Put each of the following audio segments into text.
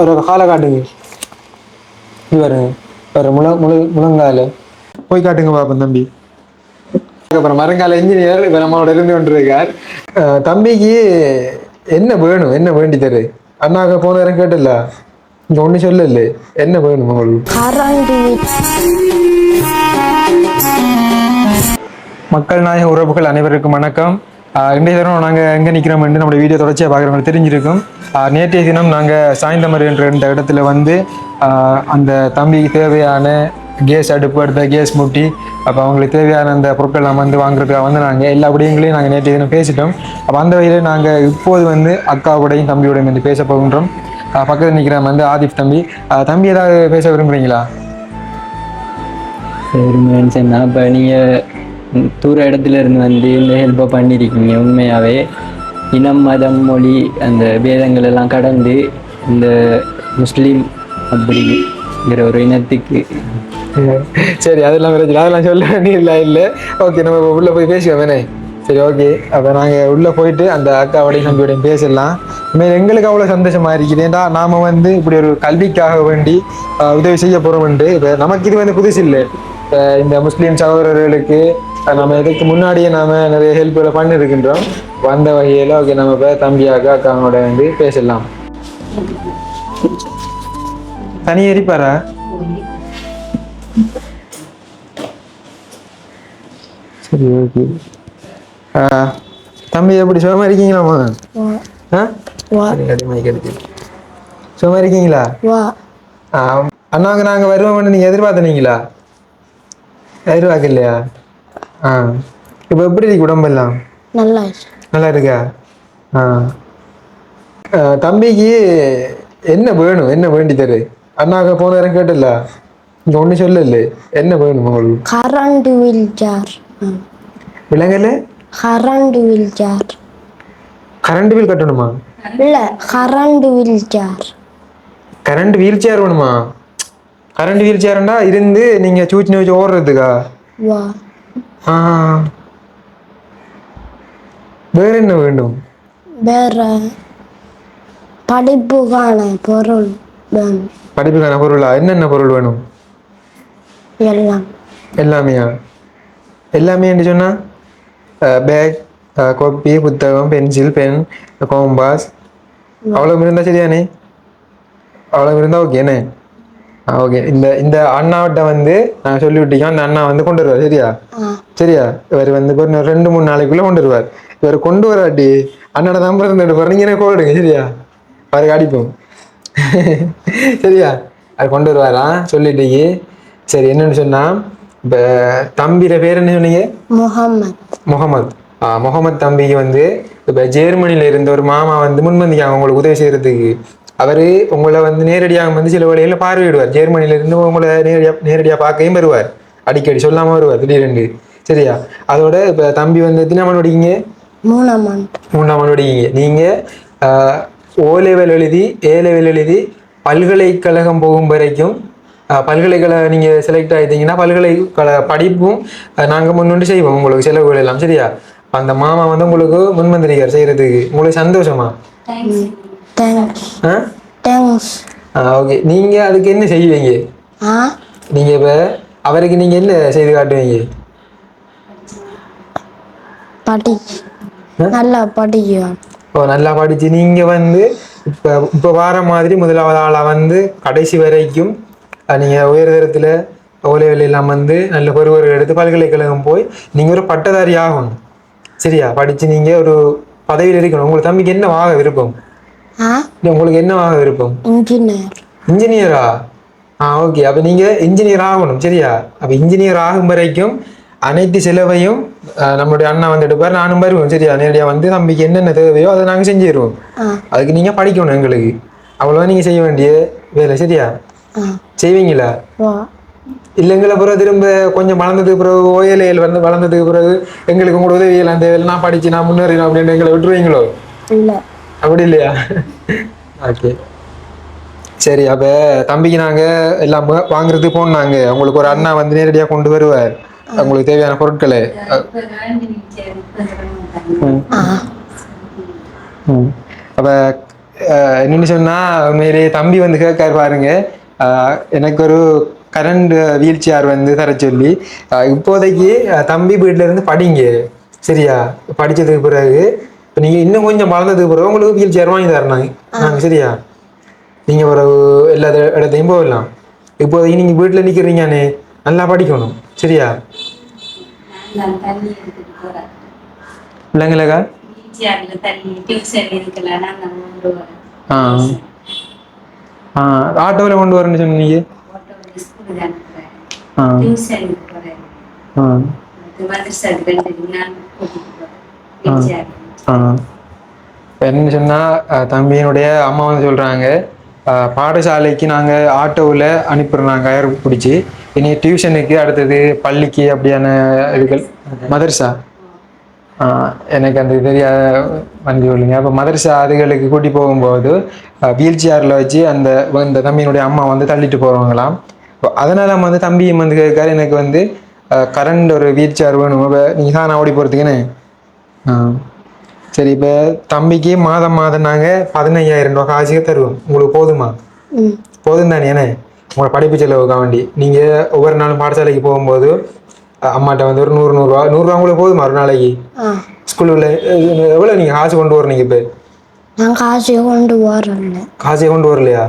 ஒரு காலை காட்டுங்க இது பாருங்க. ஒரு முழ முழு முழங்கால. போய் காட்டுங்க பாப்போம் தம்பி. அப்புறம் மரங்கால இன்ஜினியர் இப்ப நம்மளோட இருந்து கொண்டிருக்கார். தம்பிக்கு என்ன வேணும்? என்ன வேண்டி தரு? அண்ணாக்க போன நேரம் கேட்டல. இங்க ஒண்ணு சொல்லல. என்ன வேணும் உங்களுக்கு மக்கள் நாயக உறவுகள் அனைவருக்கும் வணக்கம். இன்றைய தினம் நாங்கள் எங்கே நிற்கிறோம் என்று நம்முடைய வீடியோ தொடர்ச்சியாக பார்க்குறவங்க தெரிஞ்சிருக்கும். நேற்றைய தினம் நாங்கள் சாய்ந்தமர் என்ற இந்த இடத்துல வந்து அந்த தம்பிக்கு தேவையான கேஸ் அடுப்பு அடுத்த கேஸ் முட்டி அப்போ அவங்களுக்கு தேவையான அந்த பொருட்கள் நம்ம வந்து வாங்குறதுக்காக வந்து நாங்கள் எல்லா விடயங்களையும் நாங்கள் நேற்றைய தினம் பேசிட்டோம். அப்போ அந்த வகையில் நாங்கள் இப்போது வந்து அக்காவுடையும் தம்பியோடையும் வந்து பேச போகின்றோம். பக்கத்தில் நிற்கிறோம் வந்து ஆதிப் தம்பி. தம்பி ஏதாவது பேச விரும்புகிறீங்களா சரி மனுஷன் இப்போ நீங்கள் தூர இடத்துல இருந்து வந்து இந்த ஹெல்ப்பை பண்ணியிருக்கீங்க உண்மையாகவே இனம் மதம் மொழி அந்த பேதங்கள் எல்லாம் கடந்து இந்த முஸ்லீம் அப்படிங்கிற ஒரு இனத்துக்கு. சரி அதெல்லாம் பிரச்சனை அதெல்லாம் சொல்ல வேண்டியதில்லை இல்லை. ஓகே நம்ம உள்ளே போய் பேசிக்கோவேனே சரி ஓகே. அப்போ நாங்கள் உள்ளே போயிட்டு அந்த அக்காவோடையும் தம்பியோடையும் பேசிடலாம் இனிமேல் எங்களுக்கு அவ்வளோ சந்தோஷமாக இருக்குது. ஏன்னா நாம் வந்து இப்படி ஒரு கல்விக்காக வேண்டி உதவி செய்ய போகிறோம்ண்டு இப்போ நமக்கு இது வந்து புதுசு இல்லை இந்த முஸ்லீம் சகோதரர்களுக்கு நம்ம இதுக்கு முன்னாடியே நாம நிறைய ஹெல்ப்களை பண்ணியிருக்கின்றோம் வந்த வகையில் ஓகே நம்ம இப்போ தம்பியாக்க அக்காவோட வந்து பேசிடலாம் தனி எரிப்பாரா? சரி ஓகே தம்பி எப்படி சுகமா இருக்கீங்களாம்மா ஆ? சுகமா இருக்கீங்களா? வா. ஆ, அண்ணாங்க நாங்க வருவோம்னு நீங்க எதிர்பார்த்தனீங்களா எதிர்பார்க்கலையா? ஆ. இப்போ எப்படி இருக்கு உடம்பெல்லாம் நல்லா நல்லா இருக்கா ஆ. தம்பிக்கு என்ன வேணும்? என்ன வேண்டி தரு அண்ணாக்க போன நேரம் கேட்டல. இங்க ஒண்ணு சொல்லல. என்ன வேணும் உங்களுக்கு? Current wheel chair விலங்கல்ல current wheel chair current bill கட்டணுமா? இல்ல current wheel chair current wheel chair வேணுமா? கரண்ட் வீல் சேர்ண்டா இருந்து நீங்க சூச்சி வச்சு ஓடுறதுக்கா? வா. வேற என்ன வேண்டும்? வேற படிப்புக்கான பொருள் வேணும் படிப்புக்கான பொருளா? என்னென்ன பொருள் வேணும்? எல்லாம். எல்லாமேயா எல்லாமே என்று சொன்னா பேக் கோப்பி புத்தகம் பென்சில் பென் கோம்பாஸ் அவ்வளவு இருந்தா சரியானே அவ்வளவு இருந்தா ஓகேண்ணே ஓகே இந்த இந்த அண்ணாவிட்ட வந்து நான் சொல்லி விட்டீங்க அந்த அண்ணா வந்து கொண்டு வருவார் சரியா? சரியா? இவர் வந்து இன்னும் ரெண்டு மூணு நாளைக்குள்ள கொண்டு வருவார் இவர் கொண்டு வராட்டி அண்ணோட நம்பர் இருந்து எடுப்பார் நீங்க எனக்கு கோடுங்க சரியா? அவருக்கு அடிப்போம். சரியா? அது கொண்டு வருவாரா? சொல்லிட்டீங்க சரி என்னன்னு சொன்னா இப்போ தம்பியில பேர் என்ன சொன்னீங்க? முகமது முகமது முகமது தம்பிக்கு வந்து இப்போ ஜெர்மனில இருந்த ஒரு மாமா வந்து முன்வந்திக்காங்க உங்களுக்கு உதவி செய்யறதுக்கு அவரு உங்களை வந்து நேரடியாக வந்து சில வேளையில பார்வையிடுவார். ஜெர்மனில இருந்து உங்களை நேரடியா நேரடியா பார்க்கையும் வருவார். அடிக்கடி சொல்லாம வருவார் திடீரெண்டு சரியா? அதோட இப்போ தம்பி வந்து எத்தனை மணி படிக்கீங்க? மூணாம் மூணாம் ஆண்டு படிக்கீங்க. நீங்க ஓ லெவல் எழுதி ஏ லெவல் எழுதி பல்கலைக்கழகம் போகும் வரைக்கும் ஆஹ், பல்கலைக்கழகம் நீங்க செலக்ட் ஆயிட்டீங்கன்னா பல்கலைக்கழக படிப்பும் ஆஹ், நாங்க முன்னுண்டு செய்வோம் உங்களுக்கு செலவுகள் எல்லாம். சரியா? அந்த மாமா வந்து உங்களுக்கு முன்வந்திரிக்கார் செய்யறதுக்கு. உங்களுக்கு சந்தோஷமா? தேங்க்ஸ் ஆ? தேங்க்ஸ் ஓகே நீங்க அதுக்கு என்ன செய்வீங்க? ஆ? நீங்க இப்ப அவருக்கு நீங்க என்ன செய்து காட்டுவீங்க? படி. நல்லா படிக்கும் இப்போ நல்லா படிச்சு நீங்க வந்து இப்ப இப்ப வார மாதிரி முதலாவது ஆளா வந்து கடைசி வரைக்கும் நீங்க உயர்தரத்துல ஓலைகள் எல்லாம் வந்து நல்ல பருவர்கள் எடுத்து பல்கலைக்கழகம் போய் நீங்க ஒரு பட்டதாரி ஆகணும். சரியா? படிச்சு நீங்க ஒரு பதவியில் இருக்கணும். உங்களுக்கு தம்பிக்கு என்ன ஆக விருப்பம்? உங்களுக்கு என்ன ஆக விருப்பம்? இன்ஜினியர். இன்ஜினியரா? ஆ ஓகே. அப்ப நீங்க இன்ஜினியர் ஆகணும். சரியா? அப்ப இன்ஜினியர் ஆகும் வரைக்கும் அனைத்து செலவையும் நம்மளுடைய அண்ணா வந்து எடுப்பார் நானும் வருவோம். சரியா? நேரடியா வந்து தம்பிக்கு என்னென்ன தேவையோ அதை நாங்க செஞ்சிடுவோம் அதுக்கு நீங்க படிக்கணும் எங்களுக்கு. அவ்வளவுதான் நீங்க செய்ய வேண்டிய வேலை சரியா? செய்வீங்களா? இல்லைங்களா பிறகு திரும்ப கொஞ்சம் வளர்ந்ததுக்கு பிறகு ஓயலையில் வந்து வளர்ந்ததுக்கு பிறகு எங்களுக்கு உங்களோட உதவியெல்லாம் தேவையில்லை. நான் படிச்சு நான் முன்னேறினோம் அப்படின்னு எங்களை விட்டுருவீங்களோ? இல்லை. அப்படி இல்லையா? ஓகே. சரி அப்ப தம்பிக்கு நாங்க எல்லாம் வாங்குறதுக்கு போனாங்க உங்களுக்கு ஒரு அண்ணா வந்து நேரடியா கொண்டு வருவார். உங்களுக்கு தேவையான பொருட்களை. அப்ப என்னன்னு சொன்னா உண்மையிலேயே தம்பி வந்து கேட்காரு பாருங்க. எனக்கு ஒரு கரண்ட் வீல் சேர் வந்து தர சொல்லி இப்போதைக்கு தம்பி வீட்ல இருந்து படிங்க. சரியா? படிச்சதுக்கு பிறகு இப்போ நீங்க இன்னும் கொஞ்சம் வளர்ந்ததுக்கு பிறகு உங்களுக்கு வீல் சேர் வாங்கி தரணும். நாங்க சரியா? நீங்க ஒரு எல்லா இட- இடத்தையும் போகலாம் இப்போதைக்கு நீங்க வீட்டுல நிக்கிறீங்கன்னு நல்லா படிக்கணும். சரியா? பிள்ளைங்களக்கா ஆட்டோவில் கொண்டு வரேன்னு சொன்னீங்க. என்னன்னு சொன்னால் தம்பியினுடைய அம்மா வந்து சொல்கிறாங்க பாடசாலைக்கு நாங்கள் ஆட்டோவில் அனுப்புகிறோம் நாங்கள் கயர் பிடிச்சி. இனி டியூஷனுக்கு அடுத்தது பள்ளிக்கு அப்படியான இதுகள். மதர்சா. ஆ, எனக்கு அந்த இது தெரியாத வண்டி சொல்லுங்க அப்போ மதரசா அதுகளுக்கு கூட்டி போகும்போது வீல் சேரில் வச்சு அந்த இந்த தம்பியினுடைய அம்மா வந்து தள்ளிட்டு போவாங்களாம். அதனால நம்ம வந்து தம்பியும் வந்து கேட்காரு எனக்கு வந்து கரண்ட் ஒரு வீல் சேர் வேணும். இப்போ நீங்கள் தான் ஓடி போகிறதுக்குன்னு ஆ. சரி இப்போ தம்பிக்கு மாதம் மாதம் நாங்கள் பதினையாயிரம் ரூபா காசுக்கு தருவோம். உங்களுக்கு போதுமா? போதும் தானே என்ன? உங்களோட படிப்பு செலவுக்காக வேண்டி நீங்கள் ஒவ்வொரு நாளும் பாடசாலைக்கு போகும்போது அம்மாட்ட வந்து ஒரு நூறு நூறுரூவா நூறுரூவா உங்களுக்கு போதுமா ஒரு நாளைக்கு? ஸ்கூலில் எவ்வளோ நீங்கள் காசு கொண்டு வரீங்க இப்போ? நான் காசு கொண்டு வரல காசே கொண்டு வரலையா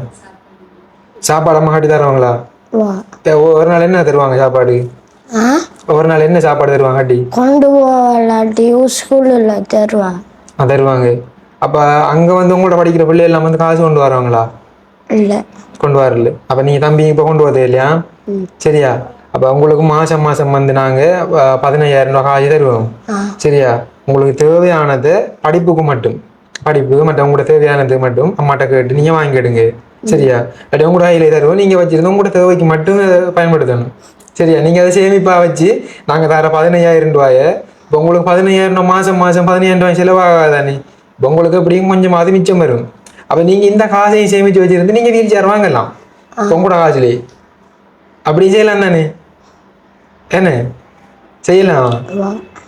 சாப்பாடு அம்மா காட்டி தருவாங்களா? ஒரு நாள் என்ன தருவாங்க சாப்பாடு? ஒரு நாள் என்ன சாப்பாடு தருவாங்க காட்டி? கொண்டு போகலாட்டி ஸ்கூலில் தருவா. ஆ தருவாங்க. அப்போ அங்கே வந்து உங்களோட படிக்கிற பிள்ளை எல்லாம் வந்து காசு கொண்டு வருவாங்களா? இல்லை கொண்டு வரல அப்போ நீங்கள் தம்பி இப்போ கொண்டு வரது இல்லையா? சரியா? அப்போ உங்களுக்கு மாதம் மாதம் வந்து நாங்கள் பதினையாயிரம் ரூபா காசு தருவோம். சரியா? உங்களுக்கு தேவையானது படிப்புக்கு மட்டும். படிப்புக்கு மட்டும் உங்களுக்கு தேவையானது மட்டும் அம்மாட்ட கேட்டு நீங்கள் வாங்கிடுங்க. சரியா? அப்படி உங்களோட கையில் தருவோம். நீங்கள் வச்சிருந்து உங்களோட தேவைக்கு மட்டும் பயன்படுத்தணும். சரியா? நீங்கள் அதை சேமிப்பாக வச்சு நாங்கள் தர பதினையாயிரம் ரூபாயை இப்போ உங்களுக்கு பதினையாயிரம் மாதம் மாதம் பதினையாயிரம் ரூபாய் செலவாகாதானே இப்போ உங்களுக்கு எப்படியும் கொஞ்சம் அது மிச்சம் வரும். அப்போ நீங்கள் இந்த காசையும் சேமித்து வச்சிருந்து நீங்கள் வீல் சேர் வாங்கலாம். இப்ப உங்களோட காசுலேயே அப்படி செய்யலாம் தானே? என்ன? செய்யலாம்.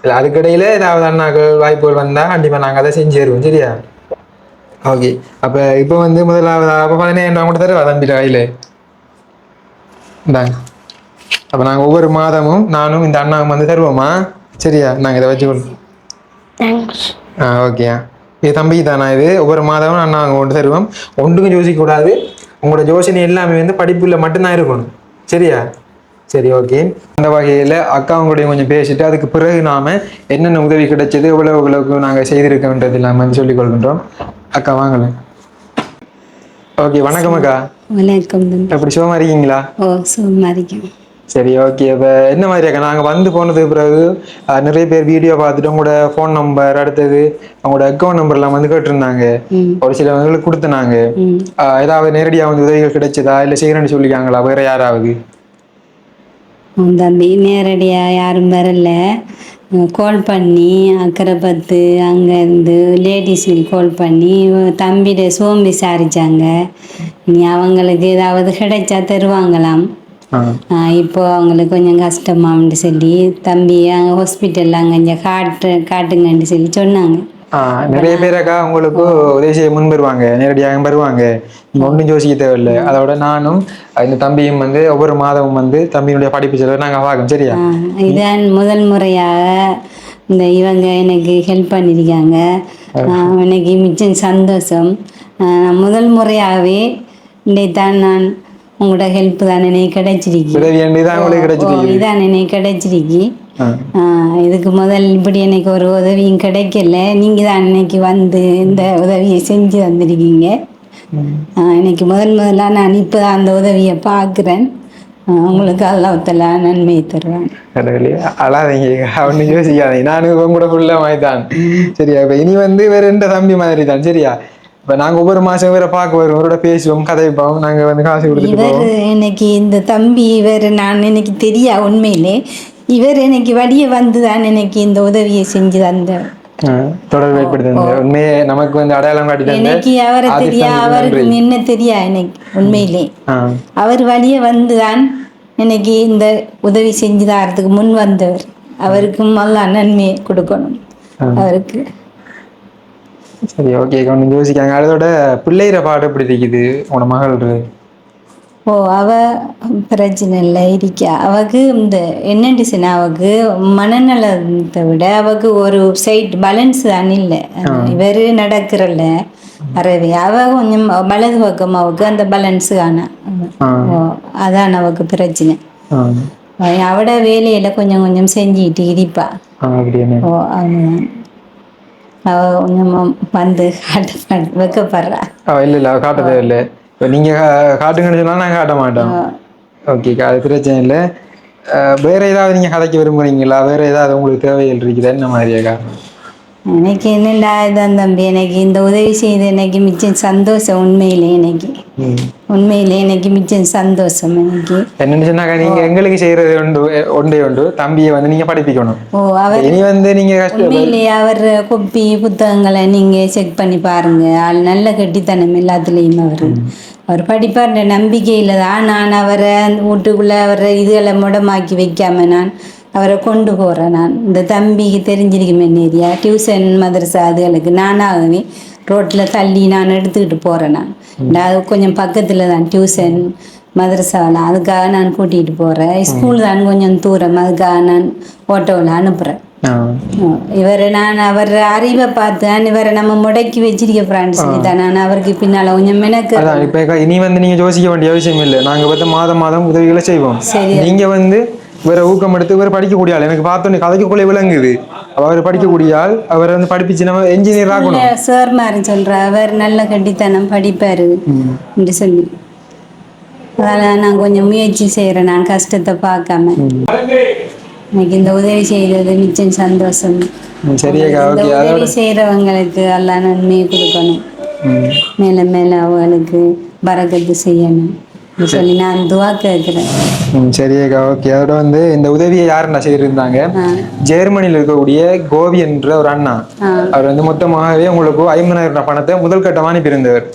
இல்லை அதுக்கிடையில் ஏதாவது அண்ணாக்கள் வாய்ப்புகள் வந்தால் கண்டிப்பாக நாங்கள் அதை செஞ்சு தருவோம் சரியா? ஓகே. அப்போ இப்போ வந்து முதலாவது அப்போ பதினேழாயிரம் ரூபா கூட தருவா தம்பிட்ட கையில் இந்தாங்க. அப்போ நாங்கள் ஒவ்வொரு மாதமும் நானும் இந்த அண்ணாவும் வந்து தருவோமா? சரியா? நாங்கள் இதை வச்சு ஆ ஓகேயா. இது தம்பிக்கு தானா இது? ஒவ்வொரு மாதமும் அண்ணா அங்கே கொண்டு தருவோம் ஒன்றுக்கும் யோசிக்கக்கூடாது. உங்களோட யோசனை எல்லாமே வந்து படிப்புல மட்டும்தான் இருக்கணும். சரியா? சரி ஓகே. அந்த வகையில் அக்கா உங்களுடைய கொஞ்சம் பேசிட்டு அதுக்கு பிறகு நாம என்னென்ன உதவி கிடைச்சது எவ்வளவு எவ்வளவுக்கு நாங்கள் செய்திருக்கோன்றது இல்லாமல் சொல்லிக் கொள்கின்றோம். அக்கா வாங்கலாம் ஓகே வணக்கம் அக்கா. வணக்கம் தம்பி. எப்படி சுகமா இருக்கீங்களா? ஓ சும்மா இருக்கேன். சரி ஓகே இப்போ என்ன மாதிரி அக்கா நாங்கள் வந்து போனதுக்கு பிறகு நிறைய பேர் வீடியோ பார்த்துட்டு உங்களோட ஃபோன் நம்பர் அடுத்தது உங்களோட அக்கௌண்ட் நம்பர்லாம் வந்து கேட்டிருந்தாங்க. ஒரு சிலவங்களுக்கு கொடுத்துனாங்க. ம். அஹ், ஏதாவது நேரடியாக வந்து உதவிகள் கிடைச்சதா? இல்லை செய்கிறேன்னு சொல்லிக்காங்களா வேற யாராவது? தம்பி நேரடியாக யாரும் வரல. கால் பண்ணி அக்கரைப்பத்து அங்கேருந்து லேடிஸுக்கு கால் பண்ணி தம்பிட சோம்பு விசாரிச்சாங்க இனி அவங்களுக்கு ஏதாவது கிடைச்சா தருவாங்களாம். இப்போ அவங்களுக்கு கொஞ்சம் கஷ்டமாம்னு சொல்லி தம்பி அங்கே ஹாஸ்பிட்டலில் அங்கே கொஞ்சம் காட்டு காட்டுங்கன்னு சொல்லி சொன்னாங்க. நிறைய பேர் அக்கா உங்களுக்கு உதவி செய்ய முன் வருவாங்க நேரடியாக வருவாங்க. நீங்கள் ஒன்றும் யோசிக்க தேவையில்லை. அதோட நானும் இந்த தம்பியும் வந்து ஒவ்வொரு மாதமும் வந்து தம்பியினுடைய படிப்பு செலவை நாங்கள் பார்க்கணும் சரியா? இதான் முதல் முறையாக இந்த இவங்க எனக்கு ஹெல்ப் பண்ணியிருக்காங்க. எனக்கு மிச்சம் சந்தோஷம். முதல் முறையாகவே இன்றைத்தான் நான் உங்களோட ஹெல்ப் தான் எனக்கு கிடைச்சிருக்கு? இதான் எனக்கு கிடைச்சிருக்கு? இதுக்கு முதல் இப்படி எனக்கு ஒரு உதவியும் கிடைக்கல. நீங்கள் தான் இன்னைக்கு வந்து இந்த உதவியை செஞ்சு வந்திருக்கீங்க. இன்னைக்கு முதல் முதல்ல நான் இப்போ அந்த உதவியை பார்க்குறேன். உங்களுக்கு அல்லாஹ்தஆலா நன்மையை தருவேன். கடவுளே அழாதீங்க. ஒன்றும் யோசிக்காதீங்க. நானும் உங்க கூட ஃபுல்லாக மாதிரி தான் சரியா? இப்போ இனி வந்து வேற எந்த தம்பி மாதிரி தான்? சரியா? இப்போ நாங்கள் ஒவ்வொரு மாதம் வேற பார்க்க வருவோம். அவரோட பேசுவோம் கதைப்போம். நாங்கள் வந்து காசு கொடுத்துட்டு இவர் எனக்கு இந்த தம்பி இவர் நான் எனக்கு தெரியா உண்மையிலே. இவர் எனக்கு வழிய வந்து தான் எனக்கு இந்த உதவியை செஞ்சு தந்த. ஆ, தொடர்பு ஏற்படுத்தி. உண்மையே நமக்கு வந்து அடையாளம் காட்டி எனக்கு அவரை தெரியா அவருக்கு. என்ன தெரியா எனக்கு உண்மையிலே. அவர் வழிய வந்து தான் எனக்கு இந்த உதவி செஞ்சு தரத்துக்கு முன் வந்தவர். அவருக்கும் நல்லா நன்மையை கொடுக்கணும். அவருக்கு. சரி ஓகே கொஞ்சம் யோசிக்காங்க அதோட பிள்ளைகிற பாடு எப்படி இருக்குது? உங்களோட மகள் ஓ அவ பிரச்சனை இல்லை இருக்கா. அவக்கு இந்த என்னண்டு சொன்னா அவக்கு மனநலத்தை விட அவக்கு ஒரு சைட் பேலன்ஸ் தான் இல்லை. இவர் நடக்கிறல்ல அறவே. அவ கொஞ்சம் வலது பக்கம் அவக்கு அந்த பேலன்ஸ் காண அதான் அவக்கு பிரச்சனை. அவட வேலையில கொஞ்சம் கொஞ்சம் செஞ்சுட்டு இருப்பா ஓ அதுதான் கொஞ்சம் வந்து காட்ட வைக்கப்படுறா. இல்லை இல்லை காட்ட தேவையில்லை இப்போ நீங்கள் காட்டுங்கன்னு சொன்னால் நாங்கள் காட்ட மாட்டோம். ஓகேக்கா அது பிரச்சனை இல்லை. வேற ஏதாவது நீங்கள் கதைக்க விரும்புறீங்களா? வேற ஏதாவது உங்களுக்கு தேவைகள் இருக்குதா? என்ன மாதிரியா காரணம் எனக்கு என்னடா இதான் தம்பி? எனக்கு இந்த உதவி செய்து எனக்கு மிச்சம் சந்தோஷம் உண்மையிலே எனக்கு. உண்மையிலே எனக்கு மிச்சம் சந்தோஷம் எனக்கு. என்னன்னு சொன்னாக்கா நீங்கள் எங்களுக்கு செய்கிறது ஒன்று ஒன்றே உண்டு. தம்பியை வந்து நீங்கள் படிப்பிக்கணும். ஓ அவர் இனி வந்து கஷ்ட உண்மையிலேயே அவர் கொப்பி புத்தகங்களை நீங்க செக் பண்ணி பாருங்க. ஆள் நல்ல கட்டித்தனம் எல்லாத்துலேயும் அவர். அவர் படிப்பார்ன்ற நம்பிக்கையில தான் நான் அவரை வீட்டுக்குள்ள அவரை இதுகளை முடமாக்கி வைக்காம நான் அவரை கொண்டு போறேன் நான். இந்த தம்பிக்கு தெரிஞ்சிருக்குமே நேரியா டியூஷன் மதரசா அதுகளுக்கு நானாகவே ரோட்டில் தள்ளி நான் எடுத்துக்கிட்டு போறேன் நான். அது கொஞ்சம் பக்கத்துல தான். டியூஷன் மதரசாவில் அதுக்காக நான் கூட்டிகிட்டு போகிறேன் ஸ்கூல் தான் கொஞ்சம் தூரம். அதுக்காக நான் ஓட்டோவில் அனுப்புகிறேன் இவரை நான் அவர் அறிவை பார்த்தேன் இவரை நம்ம முடக்கி வச்சிருக்க ஃப்ரெண்ட்ஸ் தான் நான் அவருக்கு பின்னால கொஞ்சம் மெனக்கு அதான். இப்போ இனி வந்து நீங்கள் யோசிக்க வேண்டிய அவசியம் இல்லை. நாங்கள் பார்த்து மாதம் மாதம் உதவிகளை செய்வோம். சரி. நீங்கள் வந்து வேற ஊக்கம் எடுத்து வேற படிக்கக்கூடிய ஆள். எனக்கு பார்த்தோன்னே கதைக்குள்ளே விளங்குது. அவர் படிக்கக்கூடிய ஆள் அவரை வந்து படிப்பிச்சு நம்ம என்ஜினியர் ஆகணும். சார் மாதிரி சொல்ற அவர் நல்ல கட்டித்தனம் படிப்பாரு என்று சொல்லி. அதெல்லாம் நான் கொஞ்சம் முயற்சி செய்கிறேன் நான் கஷ்டத்தை பார்க்காம. எனக்கு இந்த உதவி செய்தது மிச்சம் சந்தோஷம். ஓகே. உதவி செய்கிறவங்களுக்கு எல்லாம் நன்மையை கொடுக்கணும். மேலே மேலே அவங்களுக்கு பறக்கத்து செய்யணும். சொல்லி நான் துவா கேட்குறேன். ம் சரியாக்கா ஓகே. அதோட வந்து இந்த உதவியை யாருன்னா செய்திருந்தாங்க? ஜெர்மனியில் இருக்கக்கூடிய கோவி என்ற ஒரு அண்ணா. அவர் வந்து மொத்தமாகவே உங்களுக்கு ஐம்பதாயிரம் பணத்தை முதல் கட்டமாக அனுப்பியிருந்தவர்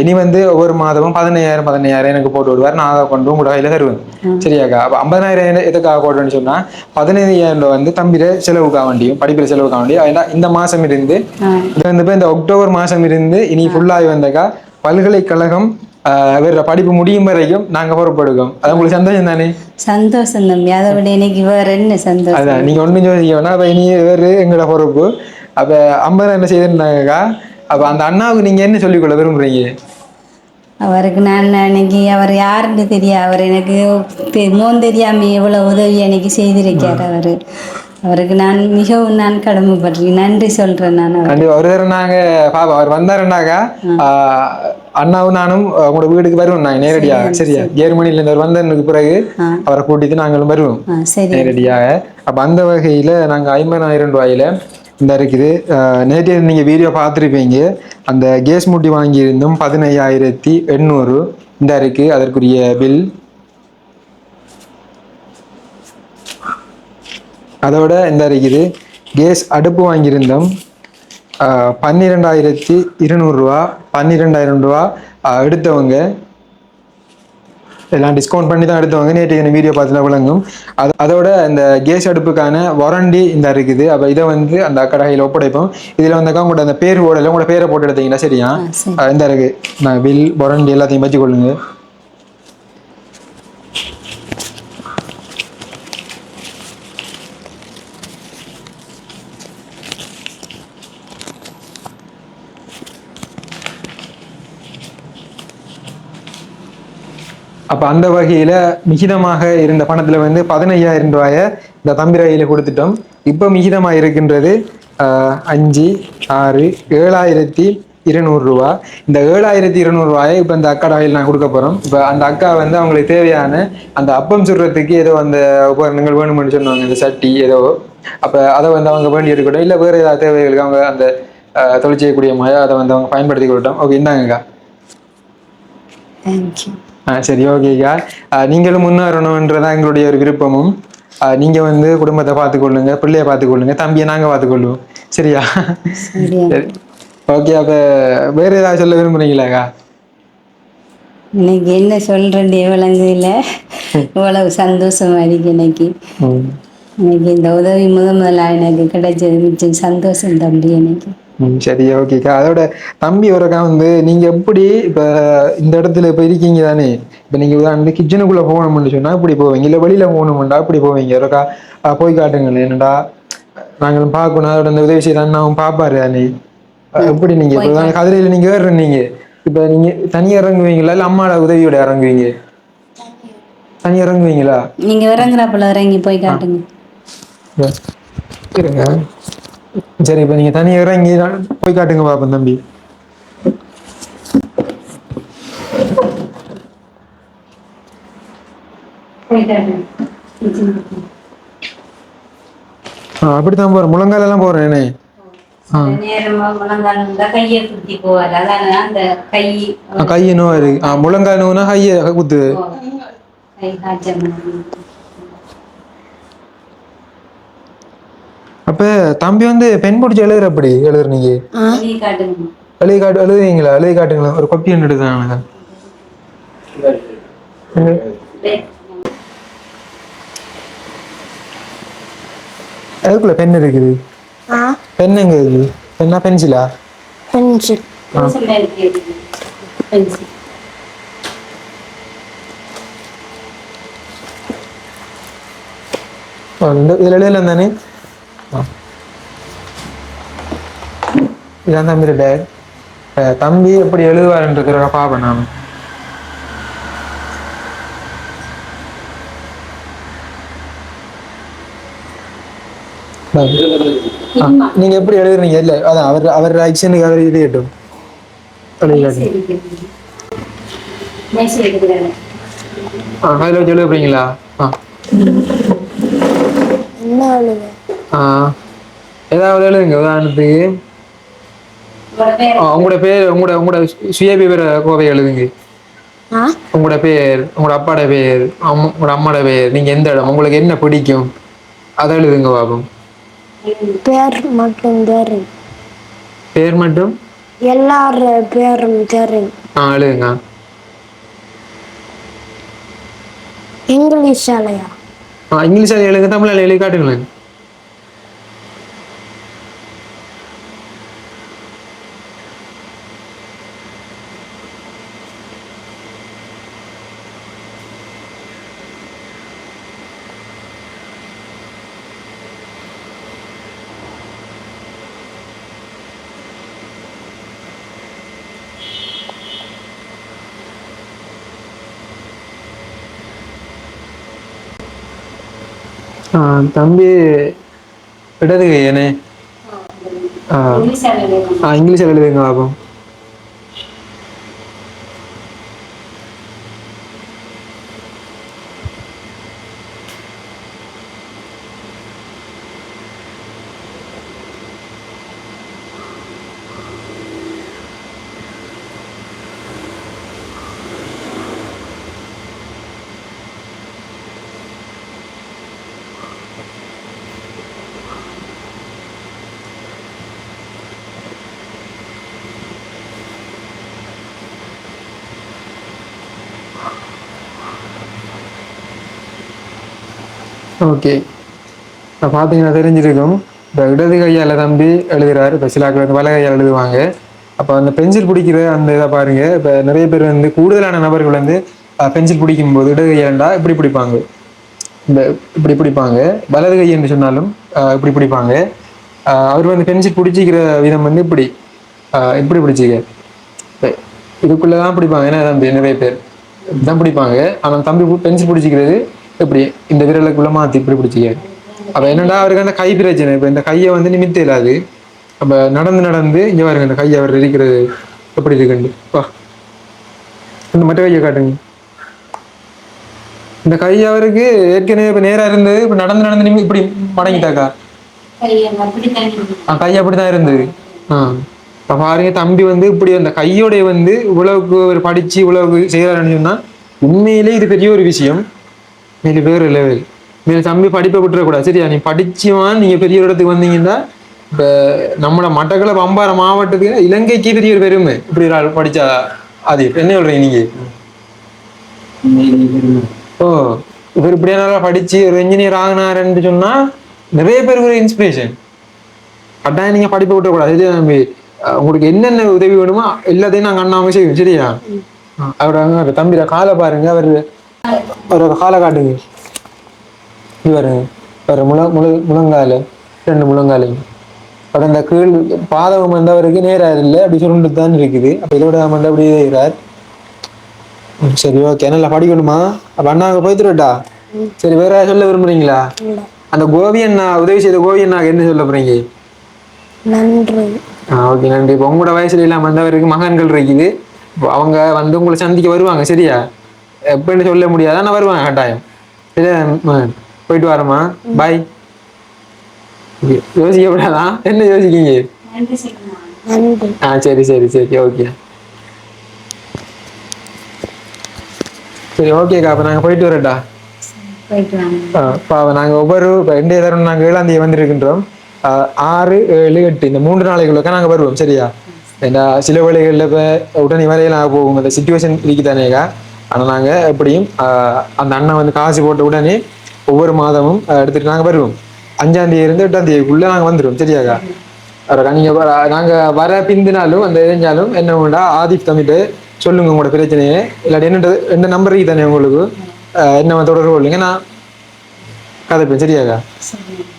இனி வந்து ஒவ்வொரு மாதமும் பதினையாயிரம் பதினையாயிரம் எனக்கு போட்டு விடுவார். நான் அதை கொண்டு உங்களோட கையில் தருவேன். சரியாக்கா அப்போ ஐம்பதாயிரம் எதுக்காக போடுறேன்னு சொன்னா பதினைந்தாயிரம் ரூபாய் வந்து தம்பிர செலவுக்காக வேண்டியும் படிப்பில் செலவுக்காக வேண்டியும் ஏன்னா இந்த மாசம் இருந்து இது வந்து இந்த அக்டோபர் மாசம் இருந்து இனி ஃபுல்லாகி வந்தக்கா பல்கலைக்கழகம் வேற படிப்பு முடியும் வரைக்கும் நாங்க பொறுப்படுக்கோம் அது உங்களுக்கு சந்தோஷம் தானே? சந்தோஷம் தம்பி. அதை விட எனக்கு வேற என்ன சந்தோஷம்? அதான் நீங்க ஒன்றும் யோசிக்க வேணா அப்ப இனி வேறு எங்களோட பொறுப்பு. அப்ப ஐம்பதாயிரம் என்ன செய்திருந்தாங்கக்கா அப்ப அந்த அண்ணாவுக்கு நீங்க என்ன சொல்லிக்கொள்ள விரும்புறீங்க? அவருக்கு நான் அன்னைக்கு அவர் யாருன்னு தெரியாது. அவர் எனக்கு மோன் தெரியாம எவ்வளவு உதவி எனக்கு செய்திருக்கார் அவர். அவருக்கு நான் மிகவும் நான் கடமைப்பட்டிருக்கேன். நன்றி சொல்றேன் நான் அவர் கண்டிப்பா ஒரு தடவை நாங்க பாப்பா அவர் வந்தாருன்னாக்கா அண்ணாவும் நானும் உங்களோட வீட்டுக்கு வருவோம் நாங்க நேரடியாக. சரியா? ஜெர்மனில இருந்து அவர் வந்ததுக்கு பிறகு அவரை கூட்டிட்டு நாங்களும் வருவோம். நேரடியாக. அப்ப அந்த வகையில நாங்க ஐம்பதாயிரம் ரூபாயில இந்த இருக்குது. நேற்று நீங்க வீடியோ பார்த்துருப்பீங்க. அந்த கேஸ் முட்டி வாங்கியிருந்தும் பதினையாயிரத்தி எண்ணூறு இந்த இருக்கு அதற்குரிய பில். அதோட இந்த இருக்குது. கேஸ் அடுப்பு வாங்கியிருந்தோம். பன்னிரெண்டாயிரத்தி இருநூறுவா பன்னிரெண்டாயிரம் ரூபா எடுத்தவங்க. எல்லாம் டிஸ்கவுண்ட் பண்ணி தான் எடுத்தவங்க. நேற்று இந்த வீடியோ பார்த்துல விளங்கும். அது அதோட இந்த கேஸ் அடுப்புக்கான வாரண்டி இந்த இருக்குது. அப்போ இதை வந்து அந்த கடையில் ஒப்படைப்போம். இதில் வந்தாக்கா உங்களோட அந்த பேர் ஓடல. உங்களோட பேரை போட்டு எடுத்தீங்களா சரியா? இந்த இருக்கு. நான் பில் வாரண்டி எல்லாத்தையும் வச்சு கொள்ளுங்க. அப்போ அந்த வகையில் மிகிதமாக இருந்த பணத்தில் வந்து பதினையாயிரம் ரூபாய இந்த தம்பிராயில கொடுத்துட்டோம். இப்போ மிகிதமாக இருக்கின்றது அஞ்சு ஆறு ஏழாயிரத்தி இருநூறு ரூபா. இந்த ஏழாயிரத்தி இருநூறு இப்போ இந்த அக்கா டாயில் நான் கொடுக்க போகிறோம் இப்போ அந்த அக்கா வந்து அவங்களுக்கு தேவையான அந்த அப்பம் சுடுறதுக்கு ஏதோ அந்த உபகரணங்கள் வேணும்னு சொன்னாங்க இந்த சட்டி ஏதோ. அப்போ அதை வந்து அவங்க வேண்டி இருக்கட்டும் இல்லை வேறு ஏதாவது தேவைகளுக்கு அவங்க அந்த தொழில் செய்யக்கூடிய மாதிரி அதை வந்து அவங்க பயன்படுத்தி கொள்ளட்டும் ஓகே இந்தாங்கக்கா தேங்க்யூ சரி ஓகேக்கா நீங்களும் முன்னேறணுன்றதான் எங்களுடைய ஒரு விருப்பமும். நீங்க வந்து குடும்பத்தை பார்த்துக்கொள்ளுங்க பிள்ளைய பார்த்துக்கொள்ளுங்க தம்பியை நாங்க பார்த்துக்கொள்ளுவோம் சரியா? சரியா. சரி. ஓகே அப்ப வேற ஏதாவது சொல்ல விரும்புறீங்களாக்கா எனக்கு என்ன சொல்றேன் விளங்கு இல்லை இவ்வளவு சந்தோஷமா இருக்கு எனக்கு எனக்கு இந்த உதவி முத முதல்ல எனக்கு கிடைச்சது மிச்சம் சந்தோஷம் தம்பி எனக்கு. சரி ஓகேக்கா அதோட தம்பி ஒருக்கா வந்து நீங்க எப்படி இப்ப இந்த இடத்துல இப்ப இருக்கீங்க தானே? இப்ப நீங்க அந்த கிச்சனுக்குள்ள போகணும்னு சொன்னா இப்படி போவீங்க. இல்ல வெளியில போகணும்டா இப்படி போவீங்க. ஒருக்கா போய் காட்டுங்களேன் என்னடா? நாங்களும் பார்க்கணும். அதோட அந்த உதவி செய்யலாம் அவன் பாப்பாரு தானே? எப்படி நீங்க இப்ப கதிரையில நீங்க ஏறுறீங்க இப்ப நீங்க தனியா இறங்குவீங்களா? இல்ல அம்மாவோட உதவியோட இறங்குவீங்க? தனி இறங்குவீங்களா? நீங்க இறங்குறப்பல இறங்கி போய் காட்டுங்க. இருங்க. சரி இப்போ நீங்க தனியா இறங்கி போய் காட்டுங்க பாப்போம் தம்பி. அப்படித்தான் போறேன். முழங்கால எல்லாம் போறேன் கையை குத்தி இருக்கு. முழங்கால் நோவுனா கைய குத்து கை காய்ச்சல் அப்ப தம்பி வந்து பெண் பிடிச்சி எழுதுற அப்படி எழுதுறீங்க எழுதி காட்டு எழுதுவீங்களா எழுதி காட்டுங்களா? ஒரு கொப்பி ஒன்று எடுத்தாங்க அதுக்குள்ள பென் இருக்குது. பென் எங்க இருக்குது பென்னா பென்சிலா பென்சில் பென்சில் இதுல எழுதலாம் தானே. இதான் தம்பி டேட் தம்பி எப்படி எழுதுவாருன்றதுக்காக பார்ப்பேன் நான். நீங்க எப்படி எழுதுறீங்க? இல்ல அதான் அவர் அவர் ஆக்ஷனுக்கு அவர் இது கேட்டும். எழுதி காட்டுங்க. மேசை எடுக்கிறாங்க ஆ ஏதாவது எழுதுங்க உதாரணத்துக்கு. உங்களோட பேர்? உங்களோட உங்களோட பேர கோவை எழுதுங்க. உங்களோட பேர் உங்களோட அப்பாட பேர் உங்களோட அம்மாட பேர் நீங்க எந்த இடம் உங்களுக்கு என்ன பிடிக்கும்? அதை எழுதுங்க பாப்போம் பேர் மட்டும் தெரியும். பேர் மட்டும்? எல்லார பேரும் தெரியும். ஆ எழுதுங்க. இங்கிலீஷ் ஆலையா ஆ இங்கிலீஷில் எழுதுங்க தமிழில் எழுதி காட்டுங்களேன். தம்பி இடது கையனே. இங்கிலீஷில் எழுதுங்க பாப்போம். ஓகே இப்போ பார்த்தீங்கன்னா தெரிஞ்சிருக்கும். இப்போ இடது கையால் தம்பி எழுதுகிறார் இப்போ சிலாக்கள் வந்து வல கையால் எழுதுவாங்க. அப்போ அந்த பென்சில் பிடிக்கிற அந்த இதை பாருங்கள் இப்போ நிறைய பேர் வந்து கூடுதலான நபர்கள் வந்து பென்சில் பிடிக்கும்போது இடது கையாண்டா இப்படி பிடிப்பாங்க. இந்த இப்படி பிடிப்பாங்க. வலது கை என்று சொன்னாலும் இப்படி பிடிப்பாங்க. அவர் வந்து பென்சில் பிடிச்சிக்கிற விதம் வந்து இப்படி. இப்படி பிடிச்சிக்க. இதுக்குள்ளே தான் பிடிப்பாங்க. ஏன்னா தம்பி நிறைய பேர். தான் பிடிப்பாங்க. ஆனால் தம்பி பென்சில் பிடிச்சிக்கிறது இப்படி இந்த விரலுக்குள்ள மாற்றி இப்படி பிடிச்சிக்க. அப்போ என்னடா அவருக்கு அந்த கை பிரச்சனை? இப்போ இந்த கையை வந்து நிமித்த இல்லாது. அப்போ நடந்து நடந்து இங்கே பாருங்க இந்த கையை அவர் இருக்கிறது எப்படி இருக்குண்டு வா. இந்த மற்ற கையை காட்டுங்க. இந்த கை அவருக்கு ஏற்கனவே இப்போ நேரா இருந்தது. இப்போ நடந்து நடந்து நிமி இப்படி மடங்கிட்டாக்கா? ஆ கை அப்படிதான் இருந்தது. ஆ. இப்போ பாருங்க தம்பி வந்து இப்படி அந்த கையோடைய வந்து இவ்வளவுக்கு ஒரு படிச்சு இவ்வளவு செய்யறாருன்னு சொன்னா உண்மையிலே இது பெரிய ஒரு விஷயம். இது வேறு லெவல் இதில் தம்பி படிப்பை விட்டுறக்கூடாது சரியா? நீ படிச்சுவான் நீங்க பெரிய ஒரு இடத்துக்கு வந்தீங்கன்னா இப்போ நம்மளோட மட்டக்கள பம்பார மாவட்டத்துக்கு இலங்கைக்கு பெரிய ஒரு பெருமை. இப்படி படிச்சா அது என்ன சொல்றீங்க நீங்க? ஓ இவர் இப்படியே நல்லா படிச்சு ஒரு இன்ஜினியர் ஆகினாருன்னு சொன்னா நிறைய பேருக்கு ஒரு இன்ஸ்பிரேஷன் கட்டாயம் நீங்க படிப்பு விட்டக்கூடாது சரியா தம்பி? உங்களுக்கு என்னென்ன உதவி வேணுமோ எல்லாத்தையும் நாங்க அண்ணாம செய்வோம். சரியா? அவர் தம்பிர காலை பாருங்க. அவர் ஒரு காலை காட்டுங்க இது பாருங்க ஒரு முழ முழு முழங்கால ரெண்டு முழங்காலையும் அப்புறம் இந்த கீழ் பாதகம் வந்தவருக்கு நேராக இல்லை அப்படி சுருண்டு தான் இருக்குது. அப்போ இதோட வந்து அப்படியே இருக்கிறார் சரி ஓகே நல்லா படிக்கணுமா? அப்ப அண்ணாங்க போய்த்துருட்டா சரி வேற சொல்ல விரும்புறீங்களா? அந்த கோபி அண்ணா உதவி செய்த கோபி அண்ணாக்கு என்ன சொல்ல போறீங்க? நன்றி. ஆ ஓகே நன்றி. இப்போ உங்களோட வயசுல இல்லாம வந்தவருக்கு மகன்கள் இருக்குது. அவங்க வந்து உங்களை சந்திக்க வருவாங்க சரியா? எப்பன்னு சொல்ல முடியாது? ஆனால் வருவாங்க கட்டாயம். போயிட்டு வரமா பாய் யோசிக்கப்படாதா? என்ன யோசிக்கீங்க நன்றி ஆ சரி சரி சரி. ஓகே. சரி ஓகேக்கா அப்போ நாங்கள் போயிட்டு வரட்டா இப்போ நாங்கள் ஒவ்வொரு இப்போ இன்றைய தரம் நாங்கள் ஏழாம் தேதி வந்திருக்கின்றோம். ஆறு ஏழு எட்டு. இந்த மூன்று நாளைக்குள்ளக்க நாங்கள் வருவோம் சரியா? ஏன்னா சில வேளைகளில் இப்போ உடனே வரையலாம் போகும் அந்த சுச்சுவேஷன் இருக்குதானேக்கா ஆனால் நாங்கள் எப்படியும் அந்த அண்ணன் வந்து காசு போட்ட உடனே ஒவ்வொரு மாதமும் ஆ, எடுத்துட்டு நாங்கள் வருவோம். அஞ்சாம் இருந்து எட்டாம் தேதிக்குள்ளே நாங்கள் வந்துடுவோம் சரியாக்கா? நீங்கள் வர நாங்கள் வர பிந்தினாலும் அந்த இணைஞ்சாலும் என்ன உண்டா? ஆதிப் தம்பிட்டு சொல்லுங்க உங்களோட பிரச்சனையை. இல்லாட்டி என்ன என்ன நம்பர் தானே உங்களுக்கு? என்ன தொடர்பு கொள்ளுங்க. நான் கதைப்பேன் சரியாக்கா?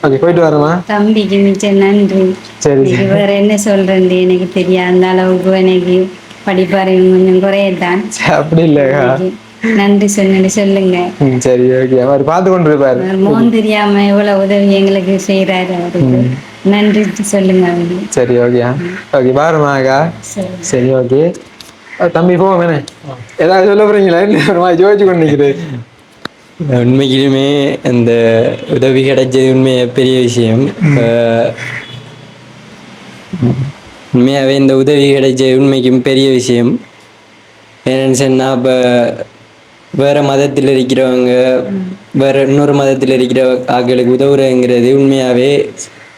ஓகே போயிட்டு வரேம்மா. தம்பிக்கு மிச்சம் நன்றி. சரி வேற என்ன சொல்றது எனக்கு தெரியாது அந்த அளவுக்கு எனக்கு படிப்பறிவு கொஞ்சம் குறையத்தான். அப்படி இல்லைக்கா நன்றி. சொன்னு சொல்லுங்க. சரி ஓகே அவர் பார்த்து கொண்டு இருப்பார் மோன் தெரியாம எவ்வளவு உதவி எங்களுக்கு செய்யறாரு அவருக்கு நன்றி சொல்லுங்க அவருக்கு சரி ஓகே ஓகே பாருமாக்கா சரி. சரி ஓகே தம்பி போவோம் வேணே ஏதாவது சொல்ல போறீங்களா? என்ன ஜோதிச்சு கொண்டு நிற்குது உண்மைக்குமே அந்த உதவி கிடைச்சது உண்மைய பெரிய விஷயம். உண்மையாகவே இந்த உதவி கிடைச்ச உண்மைக்கும் பெரிய விஷயம். என்னன்னு சொன்னால் இப்போ வேறு மதத்தில் இருக்கிறவங்க வேறு இன்னொரு மதத்தில் இருக்கிற ஆக்களுக்கு உதவுறதுங்கிறது உண்மையாகவே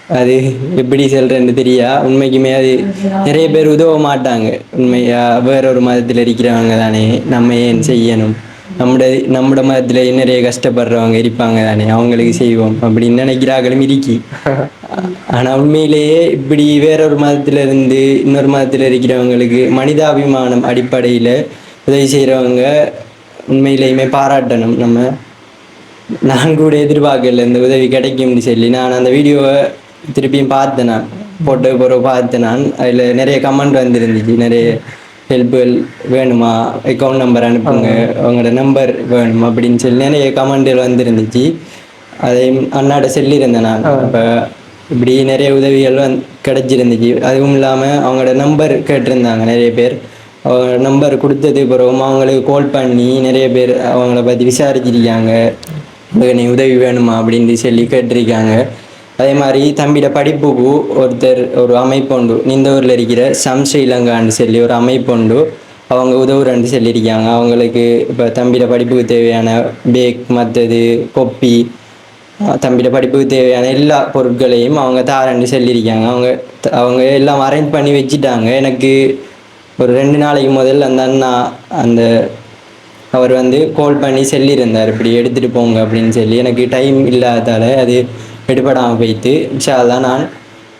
அது எப்படி சொல்கிறேன்னு தெரியா? உண்மைக்குமே அது நிறைய பேர் உதவ மாட்டாங்க. உண்மையா? வேற ஒரு மதத்தில் இருக்கிறவங்க தானே. நம்ம ஏன் செய்யணும்? நம்மட நம்மட மதத்தில் நிறைய கஷ்டப்படுறவங்க இருப்பாங்க தானே. அவங்களுக்கு செய்வோம். அப்படின்னு நினைக்கிறாங்களும் இருக்கி. ஆனால் உண்மையிலேயே இப்படி வேறொரு மதத்துல இருந்து இன்னொரு மதத்தில் இருக்கிறவங்களுக்கு மனிதாபிமானம் அடிப்படையில் உதவி செய்கிறவங்க உண்மையிலேயுமே பாராட்டணும். நம்ம நான் கூட எதிர்பார்க்கல இந்த உதவி கிடைக்கும்னு சொல்லி. நான் அந்த வீடியோவை திருப்பியும் பார்த்தேன் நான். போட்டோ பிறகு பார்த்தேன் நான். அதில் நிறைய கமெண்ட் வந்துருந்துச்சு. நிறைய ஹெல்ப்புகள் வேணுமா? அக்கௌண்ட் நம்பர் அனுப்புங்க. அவங்களோட நம்பர் வேணும் அப்படின்னு சொல்லி நிறைய கமெண்ட்கள் வந்துருந்துச்சு. அதை அண்ணாட்ட சொல்லியிருந்தேன் நான். இப்போ இப்படி நிறைய உதவிகள் வந் கிடச்சிருந்துச்சு. அதுவும் இல்லாமல் அவங்களோட நம்பர் கேட்டிருந்தாங்க நிறைய பேர். அவங்க நம்பர் கொடுத்தது பிறகும் அவங்களுக்கு கால் பண்ணி நிறைய பேர் அவங்கள பற்றி விசாரிச்சிருக்காங்க. நீ உதவி வேணுமா? அப்படின்னு சொல்லி கேட்டிருக்காங்க. அதே மாதிரி தம்பியோட படிப்புக்கு ஒருத்தர் ஒரு அமைப்பு உண்டு. இந்த ஊரில் இருக்கிற சம் ஸ்ரீலங்கான்னு சொல்லி ஒரு அமைப்பு உண்டு. அவங்க உதவுறன்னு சொல்லியிருக்காங்க. அவங்களுக்கு இப்போ தம்பியோட படிப்புக்கு தேவையான பேக் மற்றது கொப்பி தம்பியோட படிப்புக்கு தேவையான எல்லா பொருட்களையும் அவங்க தாரண்டு சொல்லியிருக்காங்க அவங்க அவங்க எல்லாம் அரேஞ்ச் பண்ணி வச்சுட்டாங்க எனக்கு ஒரு ரெண்டு நாளைக்கு முதல்ல அந்த அண்ணா அந்த அவர் வந்து கால் பண்ணி சொல்லியிருந்தார் இப்படி எடுத்துகிட்டு போங்க அப்படின்னு சொல்லி எனக்கு டைம் இல்லாததால் அது எடுபடாமல் போயிட்டு இன்ஷால்லா நான்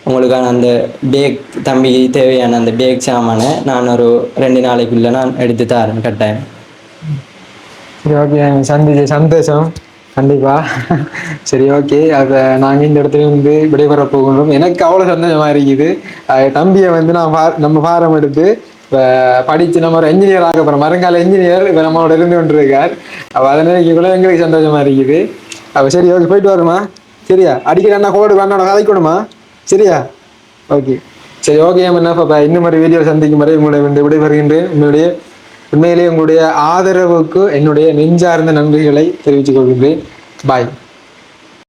உங்களுக்கான அந்த பேக் தம்பிக்கு தேவையான அந்த பேக் சாமானை நான் ஒரு ரெண்டு நாளைக்குள்ளே நான் எடுத்து தரேன் கட்டாயம் சரி ஓகே சந்திச்சு சந்தோஷம் கண்டிப்பா. சரி ஓகே. அதை நாங்கள் இந்த இடத்துல இருந்து விடைபெற போகணும் எனக்கு அவ்வளோ சந்தோஷமா இருக்குது. தம்பியை வந்து நான் பா- நம்ம ஃபாரம் எடுத்து இப்போ படித்து நம்ம ஒரு இன்ஜினியர் ஆக போகிறோம் மறுங்கால இன்ஜினியர் இப்போ நம்மளோட இருந்து கொண்டிருக்கார். அப்போ அதை கூட எங்களுக்கு சந்தோஷமா இருக்குது. அப்போ சரி ஓகே போயிட்டு வருமா? சரியா? அடிக்கடி அண்ணா கோடு அண்ணோட கதைக்கணுமா சரியா? ஓகே. சரி ஓகே என்ன இப்போ இன்னும் மாதிரி வீடியோ சந்திக்கும் வரை உங்களை வந்து விடைபெறுகின்றேன். உங்களுடைய உண்மையிலேயே உங்களுடைய ஆதரவுக்கு என்னுடைய நெஞ்சார்ந்த நன்றிகளை தெரிவித்துக் கொள்கின்றேன். பாய்